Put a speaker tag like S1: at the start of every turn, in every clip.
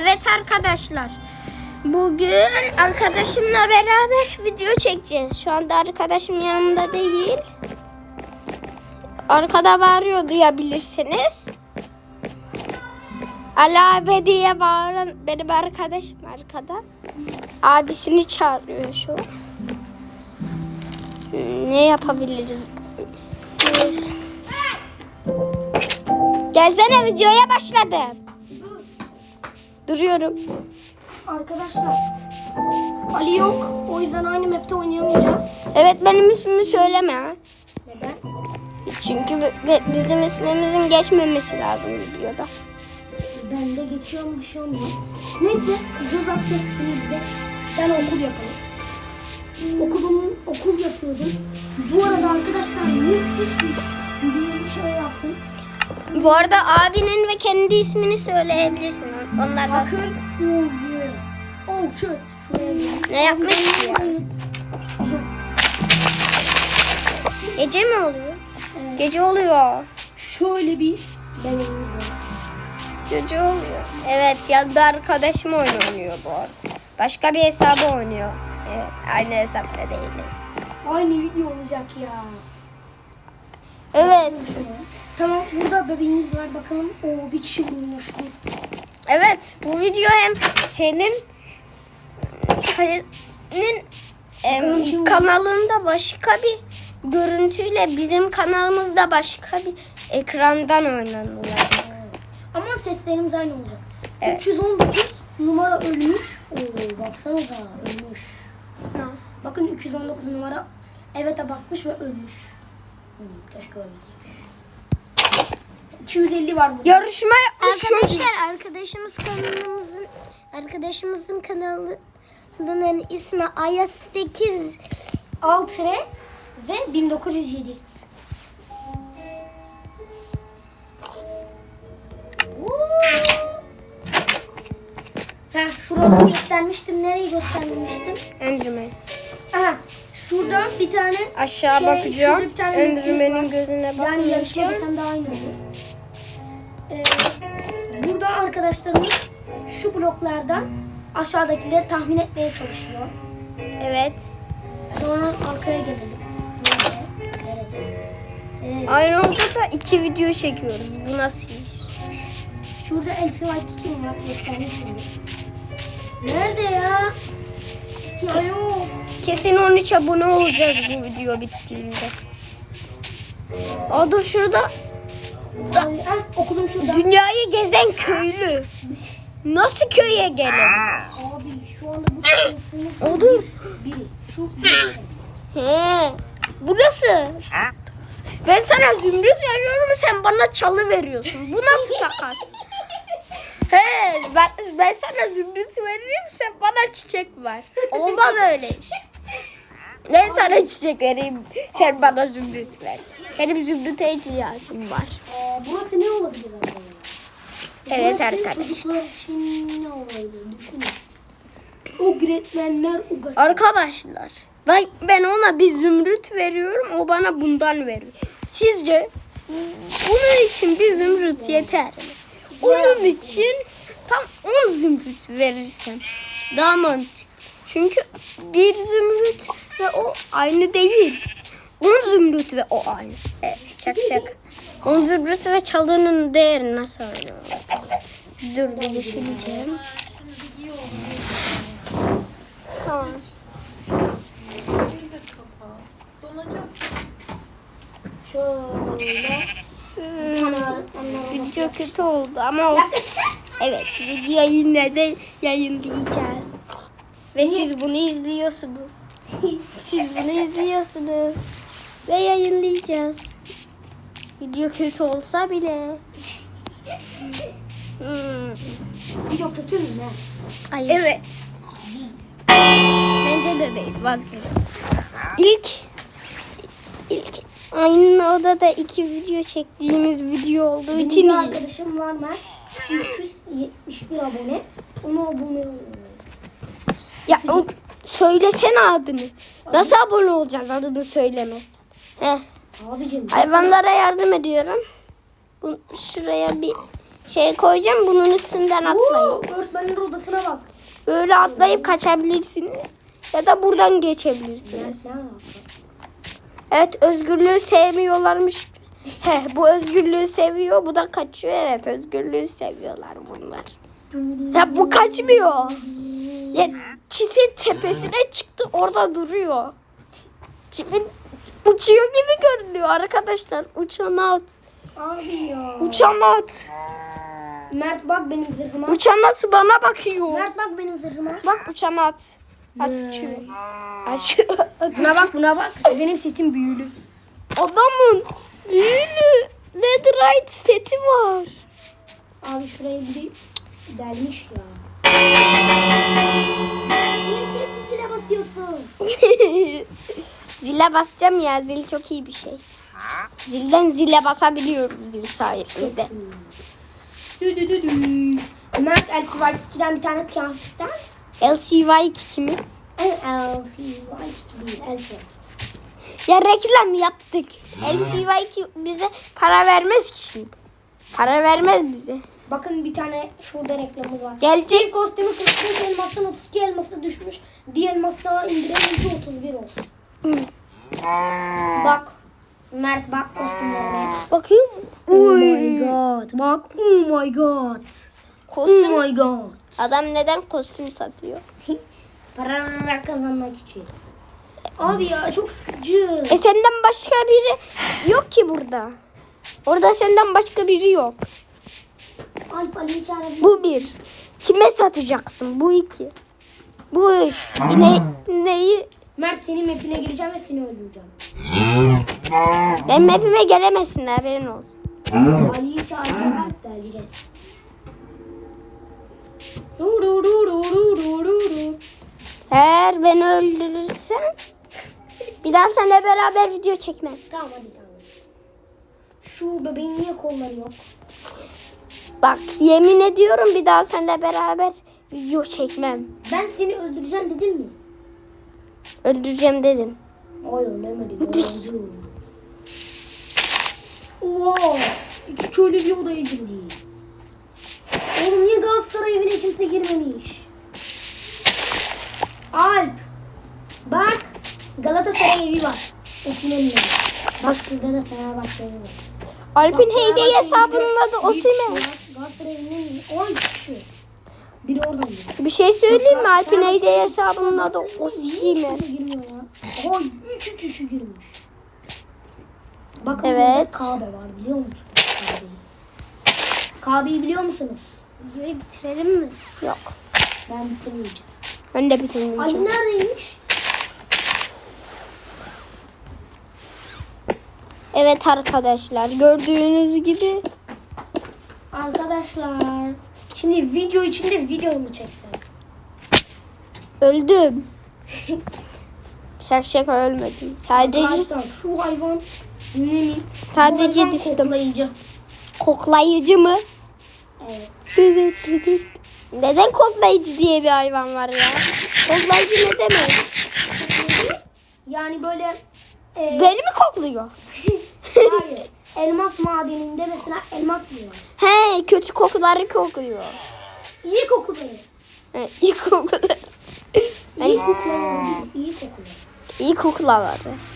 S1: Evet arkadaşlar. Bugün arkadaşımla beraber video çekeceğiz. Şu anda arkadaşım yanımda değil. Arkada bağırıyor duyabilirsiniz. Ali abi diye bağıran benim arkadaşım arkada. Abisini çağırıyor şu. Ne yapabiliriz? Neyse. Gelsene videoya başladım. Duruyorum.
S2: Arkadaşlar Ali yok. O yüzden aynı map'te oynayamayacağız.
S1: Evet benim ismimi söyleme.
S2: Neden?
S1: Çünkü bi- bi- bizim ismimizin geçmemesi lazım videoda.
S2: Ben de geçiyorum bir şey olmuyor. Neyse attı. Şimdi tane okul yapalım. Okulum, okul yapıyordum. Bu arada arkadaşlar müthiş bir, bir şey yaptım.
S1: Bu arada abinin ve kendi ismini söyleyebilirsin. On- Onlar da
S2: Bakın. Oh shit. Şuraya gelin.
S1: ne yapmış ki ya? Gece mi oluyor?
S2: Evet.
S1: Gece oluyor.
S2: Şöyle bir deneyimiz var.
S1: Gece oluyor. Evet yanında arkadaşım oynuyor bu arada. Başka bir hesabı oynuyor. Evet aynı hesapta değiliz.
S2: Aynı video olacak ya.
S1: Evet.
S2: Tamam burada bebeğimiz var bakalım. O bir kişi bulmuştur.
S1: Evet bu video hem senin senin em, kanalında başka bir görüntüyle bizim kanalımızda başka bir ekrandan oynanılacak.
S2: Ama seslerimiz aynı olacak.
S1: Evet.
S2: 319 numara ölmüş. Oo baksanıza ölmüş. Bakın 319 numara evet'e basmış ve ölmüş. Hmm, keşke ölmeseymiş. 250 var burada.
S1: Yarışma yapmış çocuk.
S3: Arkadaşlar arkadaşımız kanalımızın arkadaşımızın kanalının ismi Ayas 8
S2: Alt re ve 1907. Ha şurada göstermiştim. Nereyi göstermemiştim?
S1: Enderman.
S2: Aha şurada bir tane
S1: Aşağı
S2: Şey,
S1: bakacağım.
S2: bir tane yüz var.
S1: Enderman'in gözüne
S2: yani
S1: bakacağım.
S2: desem daha aynı olur. Ee, burada arkadaşlarımız şu bloklardan aşağıdakileri tahmin etmeye çalışıyor.
S1: Evet.
S2: Sonra arkaya gelelim. Nerede? Nerede? Ee,
S1: Aynı odada iki video çekiyoruz. Bu nasıl iş?
S2: şurada Elsie White kim var? Göstermişimdir. Nerede ya? Ya yok.
S1: Kesin 13 abone olacağız bu video bittiğinde. Aa dur şurada.
S2: Okulum şurada.
S1: dünyayı gezen köylü. Nasıl köye gelir?
S2: Abi şu anda bu sınıfın
S1: O dur.
S2: biri. Şu.
S1: He. Burası. Ben sana zümrüt veriyorum sen bana çalı veriyorsun. Bu nasıl takas? He ben, ben sana zümrüt veririm sen bana çiçek ver. Olmaz öyle iş. Ben sana çiçek vereyim sen bana zümrüt ver. Benim zümrüte ihtiyacım var.
S2: Aa, burası ne olabilir acaba?
S1: Evet
S2: Burası
S1: arkadaşlar.
S2: Çocuklar için ne olabilir? Düşünün. O gretmenler, gaz.
S1: Arkadaşlar ben, ben ona bir zümrüt veriyorum o bana bundan veriyor. Sizce bunun için bir zümrüt yeter mi? Onun için tam 10 zümrüt verirsem daha mantıklı. Çünkü bir zümrüt ve o aynı değil. 10 zümrüt ve o aynı. Evet, şak şak. 10 zümrüt ve çalının değeri nasıl aynı? Dur bir düşüneceğim. Tamam.
S2: Şöyle.
S1: Video kötü oldu ama olsun. Evet video yine de yayınlayacağız. Ve siz bunu izliyorsunuz. Siz bunu izliyorsunuz. Ve yayınlayacağız. Video kötü olsa bile. Hmm,
S2: Video kötü mü ne?
S1: Hayır. Evet. Bence de değil vazgeç. İlk ilk aynı odada iki video çektiğimiz video olduğu
S2: Benim
S1: için
S2: bir
S1: iyi.
S2: arkadaşım var Mert. 371 abone. Ona abone olun.
S1: Ya o, söylesene adını. Nasıl abone olacağız adını söylemez. Heh.
S2: Abicim.
S1: Hayvanlara yardım ediyorum. Bu, şuraya bir şey koyacağım. Bunun üstünden atlayın.
S2: Oo, öğretmenin odasına bak.
S1: Böyle atlayıp kaçabilirsiniz. Ya da buradan geçebilirsiniz. Evet özgürlüğü sevmiyorlarmış. Heh, bu özgürlüğü seviyor. Bu da kaçıyor. Evet özgürlüğü seviyorlar bunlar. Ya bu kaçmıyor. Ya çitin tepesine çıktı orada duruyor. Çitin uçuyor gibi görünüyor arkadaşlar. Uçan at.
S2: Abi ya.
S1: Uçan at.
S2: Mert bak benim zırhıma.
S1: Uçan at bana bakıyor.
S2: Mert bak benim zırhıma.
S1: Bak uçan at. At uçuyor. Açıyor.
S2: Buna bak buna bak. Benim setim büyülü.
S1: Adamın büyülü netherite seti var.
S2: Abi şurayı bir delmiş ya. Zile
S1: basacağım ya. Zil çok iyi bir şey. Zilden zile basabiliyoruz zil sayesinde.
S2: Dü dü dü dü. Mert LCY 2'den bir tane kıyafet ister misin?
S1: LCY 2 mi?
S2: LCY 2 değil LCY.
S1: Ya reklam yaptık. LCY 2 bize para vermez ki şimdi. Para vermez bize.
S2: Bakın bir tane şurada reklamı var.
S1: Gelecek.
S2: Bir kostümü 45 elmastan 32 elmasa düşmüş. Bir elmas daha indirenince 31 olsun. Bak. Mert bak kostümlerine.
S1: Bakayım.
S2: Oh my god. Bak. Oh my god. Oh
S1: Kostüm.
S2: my god.
S1: Adam neden kostüm satıyor?
S2: Para kazanmak için. Abi ya çok sıkıcı.
S1: E senden başka biri yok ki burada. Orada senden başka biri yok.
S2: Alp Ali.
S1: Bu bir. Kime satacaksın? Bu iki. Bu üç. Ne, neyi?
S2: Mert senin mapine gireceğim ve seni öldüreceğim.
S1: Ben mapime gelemezsin haberin olsun.
S2: Alp de Ali gelsin. Du du du.
S1: Eğer beni öldürürsen bir daha seninle beraber video çekmem.
S2: Tamam hadi tamam. Şu bebeğin niye kolları yok?
S1: Bak yemin ediyorum bir daha seninle beraber video çekmem.
S2: Ben seni öldüreceğim dedim mi?
S1: Öldüreceğim dedim.
S2: Hayır demedim. wow. İki köylü bir odaya girdi. Oğlum niye Galatasaray evine kimse girmemiş? Alp. Bak. Galatasaray evi var. Osimhen'in evi. Baskıda da Fenerbahçe evi var.
S1: Alp'in
S2: Fenerbahçe
S1: hesabının adı
S2: bir Galatasaray evinin 10 kişi. Biri oradan geliyor.
S1: Bir şey söyleyeyim mi? Alp'in
S2: evinin
S1: hesabının adı
S2: kimse girmiyor ya? Oy 3 kişi girmiş. Bakın
S1: Evet.
S2: burada Kabe var biliyor musunuz? Kabe'yi. Biliyor musunuz?
S1: Videoyu bitirelim mi? Yok.
S2: Ben bitirmeyeceğim.
S1: Ben de
S2: Ali
S1: bitirmeyeceğim.
S2: neredeymiş?
S1: Evet arkadaşlar gördüğünüz gibi
S2: Arkadaşlar. Şimdi video içinde video mu çeksem?
S1: öldüm. Şaka şaka ölmedim. Sadece
S2: Arkadaşlar şu hayvan ne?
S1: Sadece düştüm.
S2: koklayıcı.
S1: koklayıcı mı?
S2: Evet.
S1: Neden koklayıcı diye bir hayvan var ya? Koklayıcı ne demek?
S2: Yani böyle e,
S1: Beni mi kokluyor?
S2: hayır. Elmas madeninde mesela elmas diyor.
S1: He kötü kokuları kokluyor.
S2: İyi kokuları.
S1: He, iyi kokuları.
S2: İyi kokuları. İyi kokuları.
S1: İyi kokuları.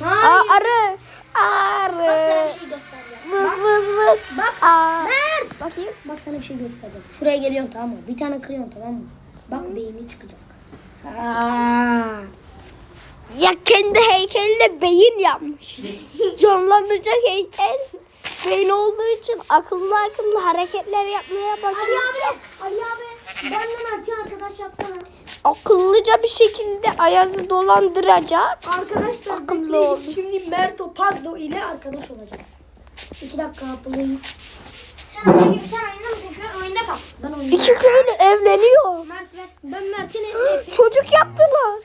S2: Hayır.
S1: Aa, arı.
S2: Bak sana
S1: Arı.
S2: bir şey göstereceğim.
S1: Vız vız vız.
S2: bak.
S1: Aa.
S2: Mert.
S1: Bakayım.
S2: Bak sana bir şey göstereceğim. Şuraya geliyorsun tamam mı? Bir tane kırıyorsun tamam mı? Bak beyni çıkacak.
S1: Ya kendi heykeline beyin yapmış. Canlanacak heykel. Beyin olduğu için akıllı akıllı hareketler yapmaya
S2: Ali
S1: başlayacak.
S2: abi. Ali abi. Benle Mert'i arkadaş yapsana.
S1: Akıllıca bir şekilde Ayaz'ı dolandıracak.
S2: Arkadaşlar
S1: Akıllı
S2: bekleyin. Şimdi Merto Pazdo ile arkadaş olacağız. İki dakika please.
S3: Sen oyunda sen oyunda mısın? Şu an oyunda kal.
S2: Ben oynayacağım.
S1: İki köylü evleniyor.
S2: Mert ver. Ben Mert'in eline
S1: Çocuk yaptılar.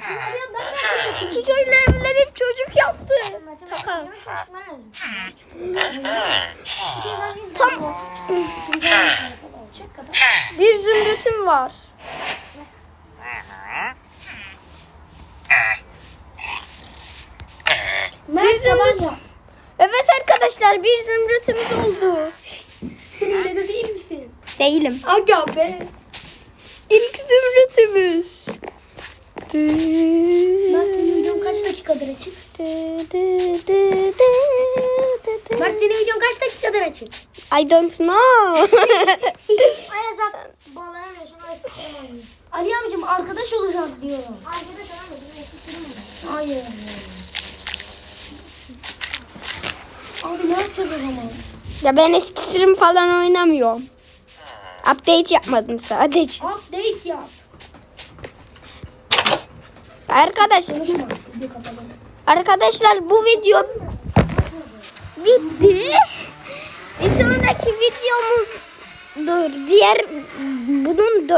S2: Hadi ben Mert'in
S1: İki köylü evlenip çocuk yaptı. Takas. Tam bir zümrütüm var.
S2: Mert
S1: zümrüt. Evet arkadaşlar bir zümrütümüz oldu.
S2: Sen öyle de değil misin?
S1: Değilim.
S2: Aga be.
S1: İlk zümrütümüz.
S2: Mert senin videon kaç dakikadır açık? Mert senin videon kaç dakikadır açık?
S1: I don't know.
S3: Ayaz at. Sürüm oynuyor.
S2: Ali abicim arkadaş olacağız diyorum.
S3: Arkadaş olamıyor. Eski sürüm oynuyor.
S2: Hayır. Abi ne yapacağız o zaman?
S1: ya ben eski sürüm falan oynamıyorum. Update yapmadım sadece.
S2: Update yap.
S1: Arkadaş,
S2: Konuşma. Video kapalı.
S1: arkadaşlar bu video bitti. Bir sonraki videomuz dur. Diğer bunun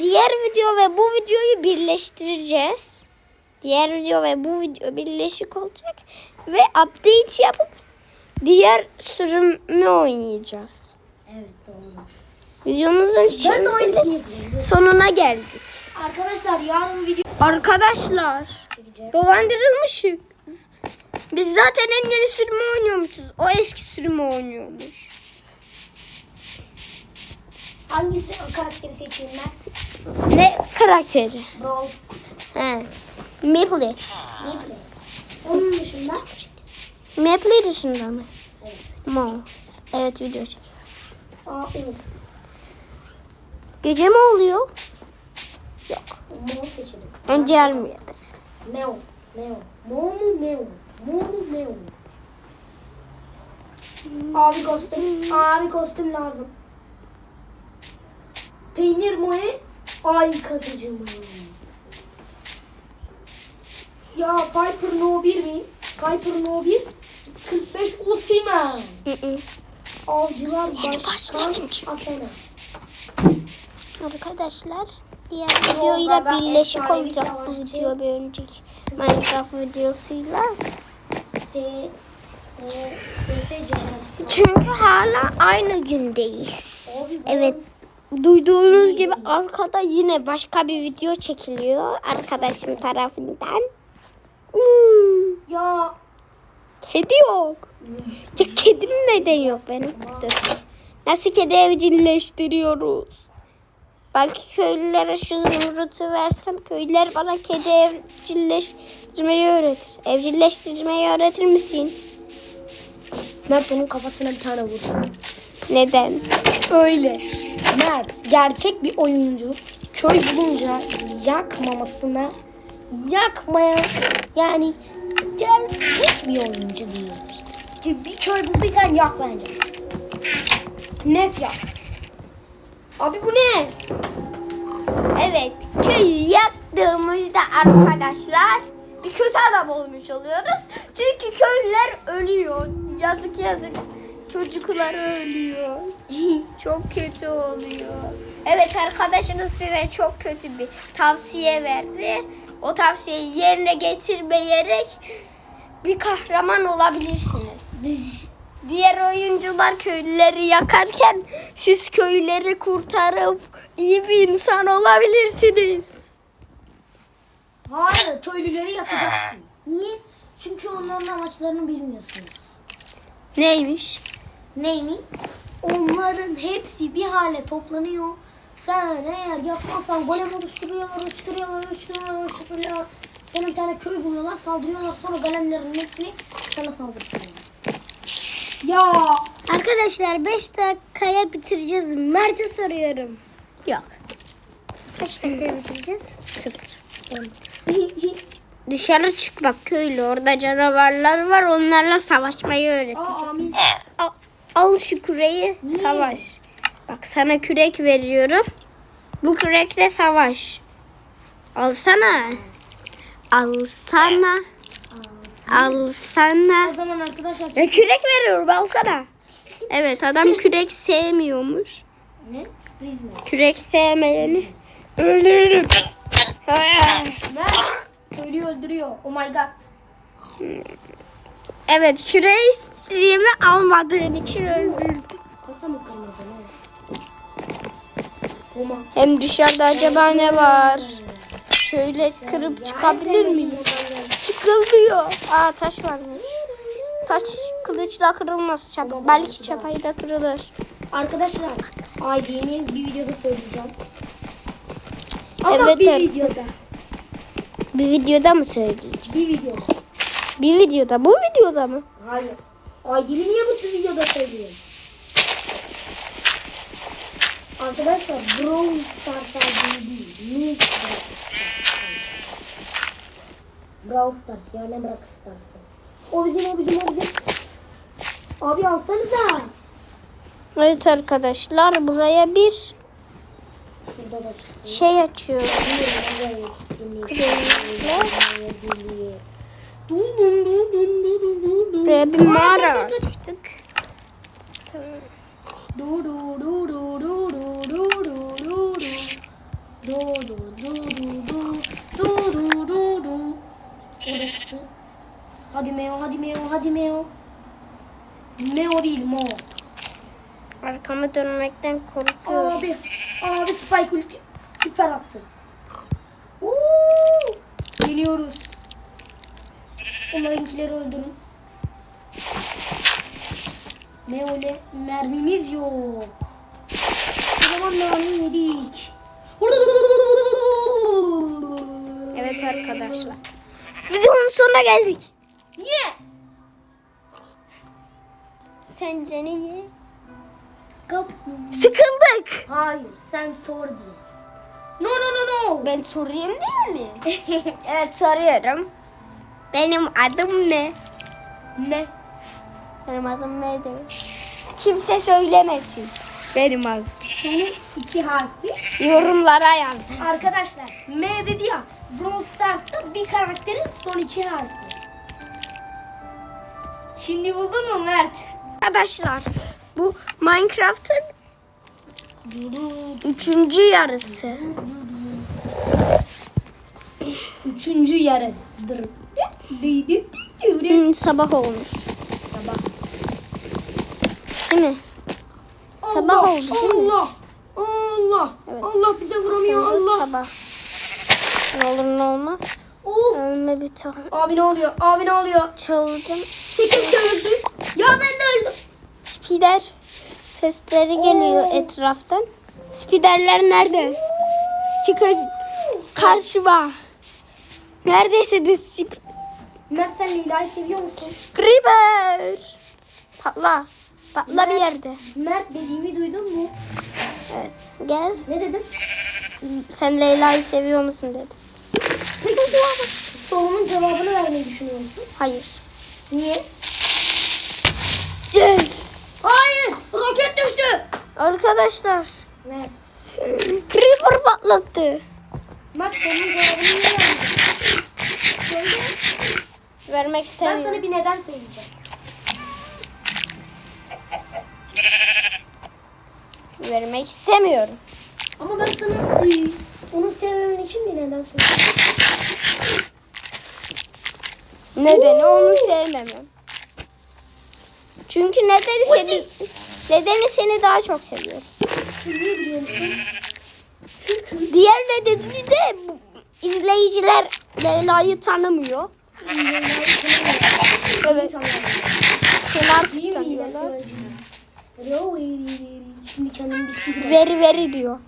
S1: diğer video ve bu videoyu birleştireceğiz. Diğer video ve bu video birleşik olacak ve update yapıp diğer sürümü oynayacağız.
S2: Evet doğru.
S1: Videomuzun
S2: Ben de
S1: şimdi sonuna geldik.
S2: Arkadaşlar yarın video
S1: Arkadaşlar dolandırılmışız. Biz zaten en yeni sürümü oynuyormuşuz. O eski sürümü oynuyormuş.
S2: Hangisi o karakteri seçeyim Mert?
S1: Ne karakteri?
S2: Brawl.
S1: He. Maple.
S2: Gameplay. Onun dışında
S1: Maple dışında mı? Mo. Evet video çek.
S2: Aa evet.
S1: Gece mi oluyor?
S2: Mor seçelim.
S1: Önce gelmiyordur.
S2: Meo. Meo. Mo mu Meo? Mo mu Meo? Abi kostüm. Abi kostüm lazım. Peynir mi? Ay kazıcı mı? Ya Piper No 1 mi? Piper No 1 45 Osimen. Avcılar
S1: Yeni başladım çünkü. Arkadaşlar diğer videoyla birleşik olacak bu video bir önceki Minecraft videosuyla.
S2: E.
S1: Çünkü hala aynı gündeyiz. Evet. Duyduğunuz gibi arkada yine başka bir video çekiliyor arkadaşım tarafından.
S2: Ya
S1: kedi yok. Ya kedim neden yok benim? Dur. Nasıl kedi evcilleştiriyoruz? Belki köylülere şu zümrütü versem köylüler bana kedi evcilleştirmeyi öğretir. Evcilleştirmeyi öğretir misin?
S2: Mert onun kafasına bir tane vurdu.
S1: Neden?
S2: Öyle. Mert gerçek bir oyuncu köy bulunca yakmamasına yakmaya yani gerçek bir oyuncu değildir. Ki Bir köy bulduysan yak bence. Net yak. Abi bu ne?
S1: Evet, köyü yaktığımızda arkadaşlar bir kötü adam olmuş oluyoruz. Çünkü köylüler ölüyor. Yazık yazık. Çocuklar ölüyor. çok kötü oluyor. Evet arkadaşınız size çok kötü bir tavsiye verdi. O tavsiyeyi yerine getirmeyerek bir kahraman olabilirsiniz. Diğer oyuncular köylüleri yakarken siz köyleri kurtarıp iyi bir insan olabilirsiniz.
S2: Hayır köylüleri yakacaksınız. Niye? Çünkü onların amaçlarını bilmiyorsunuz.
S1: Neymiş?
S2: Neymiş? Onların hepsi bir hale toplanıyor. Sen eğer yapmazsan golem oluşturuyorlar, oluşturuyorlar, oluşturuyorlar, oluşturuyorlar. Sana bir tane köy buluyorlar, saldırıyorlar. Sonra golemlerin hepsini sana saldırıyorlar. Ya
S1: Arkadaşlar 5 dakikaya bitireceğiz. Mert'e soruyorum. Yok. Kaç dakikaya bitireceğiz? Sıfır. Dışarı çık bak köylü. Orada canavarlar var. Onlarla savaşmayı öğreteceğim.
S2: amin.
S1: Al, şu küreği savaş. Bak sana kürek veriyorum. Bu kürekle savaş. Alsana. Alsana. Alsana.
S2: O zaman arkadaşlar
S1: Ya kürek veriyorum alsana. Evet adam kürek sevmiyormuş.
S2: ne? Sürpriz mi?
S1: Kürek sevmeyeni öldürürüm.
S2: Köylüyü öldürüyor. Oh my god.
S1: Evet küreğimi almadığın için öldürdüm. Hem dışarıda acaba ne var? Şöyle kırıp çıkabilir miyim? Çıkılmıyor. Aa taş varmış. Taş kılıçla kırılmaz. Çap belki çapayla kırılır.
S2: Arkadaşlar ID'mi bir videoda söyleyeceğim. Ama
S1: Evet,
S2: bir
S1: evet.
S2: videoda.
S1: Bir videoda mı söyleyeceğim?
S2: Bir videoda.
S1: Bir videoda. Bu videoda mı?
S2: Hayır. ID'mi niye bu videoda söylüyorum? Arkadaşlar Brawl Stars ID değil. Noob Brawl Stars ya ne bırak Stars'ı. O bizim o bizim o bizim. Abi alsanıza.
S1: Evet arkadaşlar buraya bir
S2: Şurada da çıktı.
S1: şey açıyorum.
S2: Kırmızı.
S1: Buraya bir mağara açtık. Tamam.
S2: Du du du du du du du du du du. Du du du du du. Du du du du. Orada çıktı. Hadi Meo, hadi Meo, hadi Meo. Meo değil Mo.
S1: Arkamı dönmekten korkuyorum.
S2: Abi, abi Spike ulti süper attı. Uuu, geliyoruz. Onlarınkileri öldürün. Meo ile mermimiz yok. O zaman nane yedik.
S1: Evet arkadaşlar. Videonun sonuna geldik.
S2: Niye?
S1: Sence niye?
S2: Kap.
S1: Sıkıldık.
S2: Hayır, sen sor diye. No no no no.
S1: Ben sorayım değil mi? evet soruyorum. Benim adım ne?
S2: Ne?
S1: Benim adım değil. Kimse söylemesin. Benim adım.
S2: Senin iki harfli.
S1: Yorumlara yazın.
S2: Arkadaşlar M dedi ya Brawl Stars'ta bir karakterin son iki harfi. Şimdi buldun mu Mert?
S1: Arkadaşlar bu Minecraft'ın üçüncü yarısı.
S2: Üçüncü yarı.
S1: Hmm, sabah olmuş.
S2: Sabah.
S1: Değil mi? Sabah
S2: Allah,
S1: oldu değil mi?
S2: Allah. Allah.
S1: Evet.
S2: Allah bize vuramıyor
S1: Şimdi
S2: Allah.
S1: Sabah. Ne olur ne olmaz.
S2: Of.
S1: Ölme bir tane.
S2: Abi ne oluyor? Abi ne oluyor?
S1: Çıldım.
S2: Çekil de öldü. Ya ben de öldüm.
S1: Spider sesleri geliyor
S2: Oo.
S1: etraftan. Spiderler nerede? Çıkın karşıma. Neredesiniz? Sp-
S2: Mert sen Leyla'yı seviyor musun?
S1: Creeper. Patla. Patla bir yerde.
S2: Mert dediğimi duydun mu?
S1: Evet. Gel.
S2: Ne dedim?
S1: Sen Leyla'yı seviyor musun dedi.
S2: Peki sorumun cevabını vermeyi düşünüyor musun?
S1: Hayır.
S2: Niye?
S1: Yes.
S2: Hayır. Roket düştü.
S1: Arkadaşlar.
S2: Ne?
S1: Creeper patlattı.
S2: Mert sorunun cevabını niye vermedin? Söyle.
S1: Vermek
S2: Ben
S1: istemiyorum.
S2: sana bir neden söyleyeceğim.
S1: Vermek istemiyorum.
S2: Ama ben sana e, onu sevmemen için bir neden söyleyeceğim.
S1: Nedeni onu sevmemem. Çünkü nedeni seni nedeni seni daha çok seviyorum.
S2: Çünkü biliyor musun? Çünkü
S1: Diğer nedeni de bu- izleyiciler Leyla'yı tanımıyor. Evet. Seni artık tanıyorlar.
S2: Şimdi kendimi bir sigara.
S1: Veri veri diyor.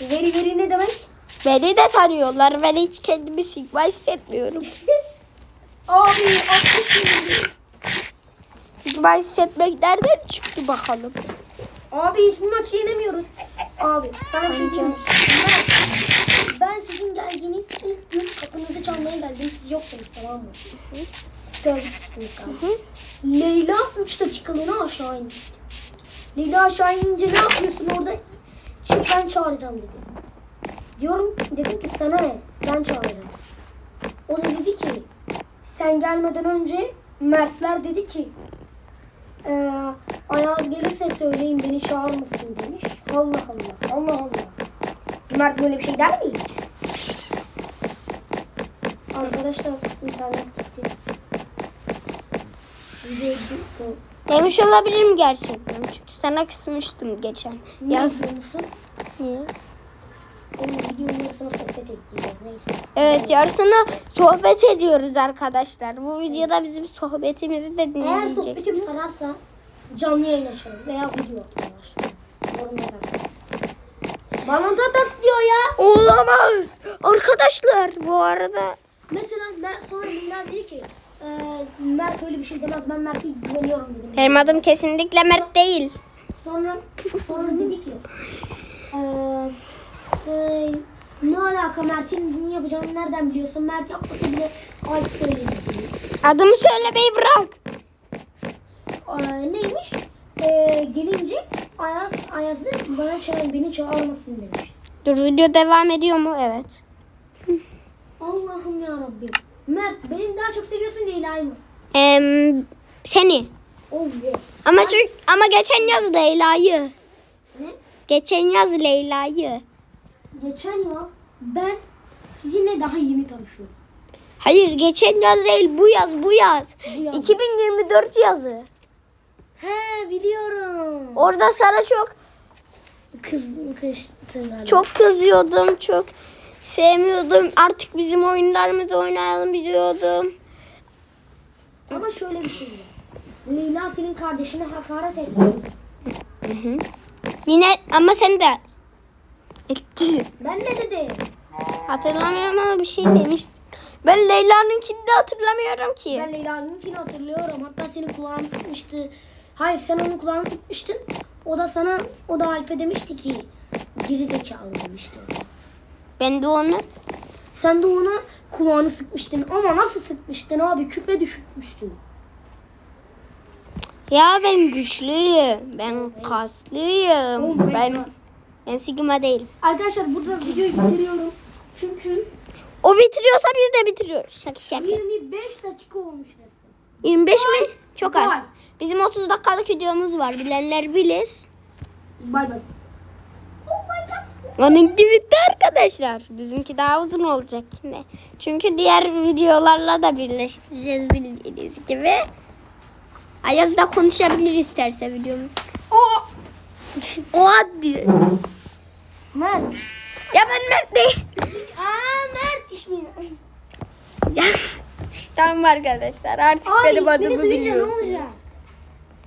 S2: Veri veri ne demek?
S1: Beni de tanıyorlar. Ben hiç kendimi sigma hissetmiyorum.
S2: Abi 60 şimdi.
S1: Sigma hissetmek nereden çıktı bakalım.
S2: Abi hiçbir maç yenemiyoruz. Abi sana bir şey diyeyim mi? Ben, ben sizin geldiğiniz ilk gün kapınızı çalmaya geldim. Siz yoktunuz tamam mı? Siz gitmiştiniz galiba. Leyla 3 dakikalığına aşağı inmişti. Leyla aşağı inince ne yapıyorsun orada? Çık ben çağıracağım dedi. Diyorum dedim ki sana ne? Ben çağıracağım. O da dedi ki sen gelmeden önce Mertler dedi ki ee, Ayaz gelirse söyleyin beni çağırmasın demiş. Allah Allah. Allah Allah. Mert böyle bir şey der mi hiç? Arkadaşlar internet gitti. Video
S1: Demiş olabilirim gerçekten. Çünkü sana kısmıştım geçen.
S2: Niye
S1: Yaz.
S2: musun?
S1: Niye?
S2: Onun videonun yarısına sohbet ekleyeceğiz. Neyse.
S1: Evet yarısına sohbet ediyoruz arkadaşlar. Bu videoda bizim sohbetimizi de
S2: Eğer
S1: dinleyeceksiniz.
S2: sohbetim sararsa canlı yayın açarım veya video atarım. Yorum yazarsanız. Bana da diyor ya.
S1: Olamaz. Arkadaşlar bu arada
S2: Mesela Mert sonra Lina dedi ki e, Mert öyle bir şey demez ben Mert'e güveniyorum dedim.
S1: benim adım kesinlikle Mert değil.
S2: Sonra sonra dedi ki e, e, ne alaka Mert'in bunu yapacağını nereden biliyorsun? Mert yapmasa bile Alp söyledi diyor.
S1: Adımı söylemeyi bırak.
S2: Ee, neymiş? Ee, gelince Ayaz, Ayaz'ı bana çağır, beni çağırmasın demiş.
S1: Dur video devam ediyor mu? Evet.
S2: Allah'ım ya Rabbim. Mert beni daha çok seviyorsun Leyla'yı mı?
S1: Em, seni.
S2: Oh yeah.
S1: Ama çünkü ama geçen yaz Leyla'yı.
S2: Ne?
S1: Geçen yaz Leyla'yı.
S2: Geçen ya ben sizinle daha yeni tanışıyorum.
S1: Hayır geçen yaz değil bu yaz bu yaz.
S2: Bu yaz.
S1: 2024 yazı.
S2: He biliyorum.
S1: Orada sana çok
S2: Kız galiba.
S1: çok kızıyordum. Çok sevmiyordum. Artık bizim oyunlarımızı oynayalım diyordum.
S2: Ama şöyle bir şey var. Leyla senin kardeşine hakaret etti.
S1: Yine ama sen de etti.
S2: Ben ne dedim?
S1: Hatırlamıyorum ama bir şey demiştim. Ben Leyla'nınkini de hatırlamıyorum ki.
S2: Ben Leyla'nınkini hatırlıyorum. Hatta senin kulağını sıkmıştı. Hayır sen onun kulağını sıkmıştın. O da sana, o da Alp'e demişti ki geri zekalı demişti.
S1: Ben de onu
S2: Sen de ona kulağını sıkmıştın. Ama nasıl sıkmıştın abi? Küpe düşürtmüştün.
S1: ya ben güçlüyüm. Ben kaslıyım.
S2: My
S1: Ben
S2: God.
S1: ben Sigma değilim.
S2: Arkadaşlar burada videoyu bitiriyorum. Çünkü
S1: O bitiriyorsa biz de bitiriyoruz. Şaka şaka.
S2: 25 dakika olmuş resmen.
S1: 25 mi? Çok az.
S2: Vay.
S1: Bizim 30 dakikalık videomuz var. Bilenler bilir.
S2: Bay bay.
S1: Onunki bitti arkadaşlar. Bizimki daha uzun olacak yine. Çünkü diğer videolarla da birleştireceğiz bildiğiniz gibi. Ayaz da konuşabilir isterse videomu. O o diyor.
S2: Mert.
S1: Ya ben Mert değil.
S2: Aa Mert ismini.
S1: Ya, tamam arkadaşlar artık
S2: Abi
S1: benim adımı biliyorsunuz.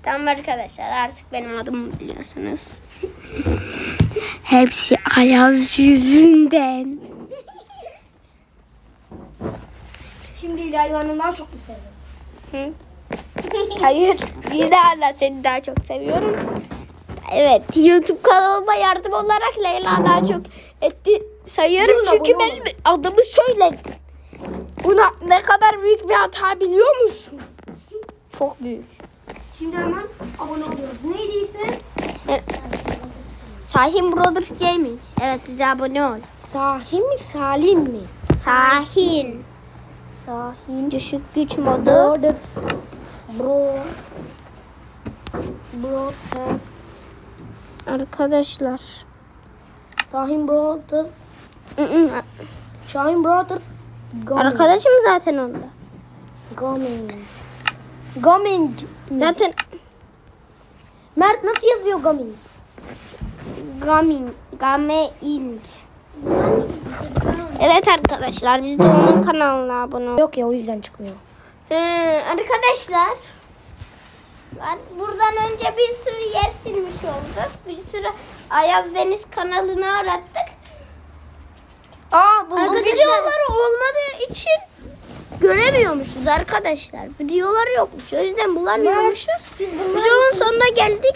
S1: Tamam arkadaşlar artık benim adımı biliyorsunuz. Hepsi Ayaz yüzünden.
S2: Şimdi benden daha çok mu sevdin?
S1: Hı? Hayır. Yine hala seni daha çok seviyorum. Evet. YouTube kanalıma yardım olarak Leyla daha çok etti sayıyorum.
S2: Bunun
S1: Çünkü benim adımı söyledin. Buna ne kadar büyük bir hata biliyor musun? Çok büyük.
S2: Şimdi hemen abone oluyoruz. Neydi ismi?
S1: Sahin Brothers Gaming. Evet bize abone ol.
S2: Sahin mi Salim mi?
S1: Sahin.
S2: Sahin.
S1: Düşük güç modu.
S2: Brothers. Bro. Brothers.
S1: Arkadaşlar.
S2: Sahin Brothers. Şahin Brothers. Gaming.
S1: Arkadaşım zaten onda.
S2: Gaming. Gaming.
S1: Zaten
S2: Mert nasıl yazıyor Gaming?
S1: Gaming. Gaming. Evet arkadaşlar biz de onun kanalına abone ol.
S2: Yok ya o yüzden çıkmıyor.
S1: Ee, arkadaşlar ben buradan önce bir sürü yer silmiş olduk. Bir sürü Ayaz Deniz kanalını arattık.
S2: Aa
S1: Ama videoları olmadığı için göremiyormuşuz arkadaşlar. Videoları yokmuş. O yüzden bulamıyormuşuz. Videonun sonuna geldik.